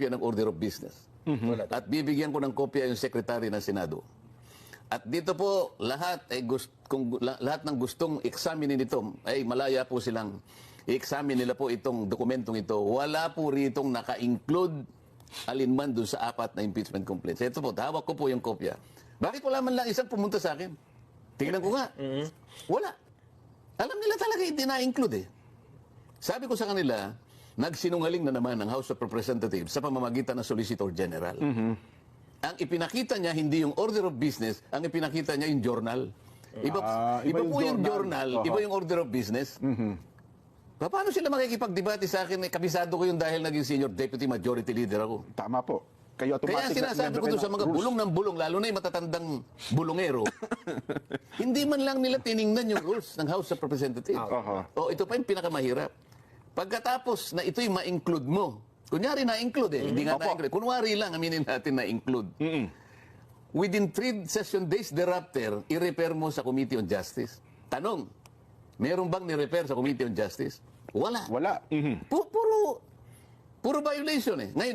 kopya ng order of business. At bibigyan ko ng kopya yung secretary ng Senado. At dito po, lahat, ay gust, kung la- lahat ng gustong examine nito, ay malaya po silang i-examine nila po itong dokumentong ito. Wala po ritong naka-include alinman doon sa apat na impeachment complaints. Ito po, hawak ko po yung kopya. Bakit wala man lang isang pumunta sa akin? Tingnan ko nga. Wala. Alam nila talaga hindi na-include eh. Sabi ko sa kanila, nagsinungaling na naman ang House of Representatives sa pamamagitan ng Solicitor General. Ang ipinakita niya hindi yung order of business, ang ipinakita niya yung journal. Iba, Ah, iba, iba yung po yung journal. journal, Oho. iba yung order of business. Pa- Paano sila makikipagdebate sa akin? Eh, kabisado ko yung dahil naging senior deputy majority leader ako. Tama po. Kayo Kaya sinasabi ko doon sa mga rules. bulong ng bulong, lalo na yung matatandang bulongero, hindi man lang nila tiningnan yung rules ng House of Representatives. Aha. O ito pa yung pinakamahirap. Pagkatapos na ito'y ma-include mo, kunyari na-include eh, hindi nga Opo. na-include. Kunwari lang, aminin natin na-include. Within three session days thereafter, i-repair mo sa Committee on Justice. Tanong, meron bang ni-repair sa Committee on Justice? Wala. Wala. Pu- puro, puro violation eh. Ngayon,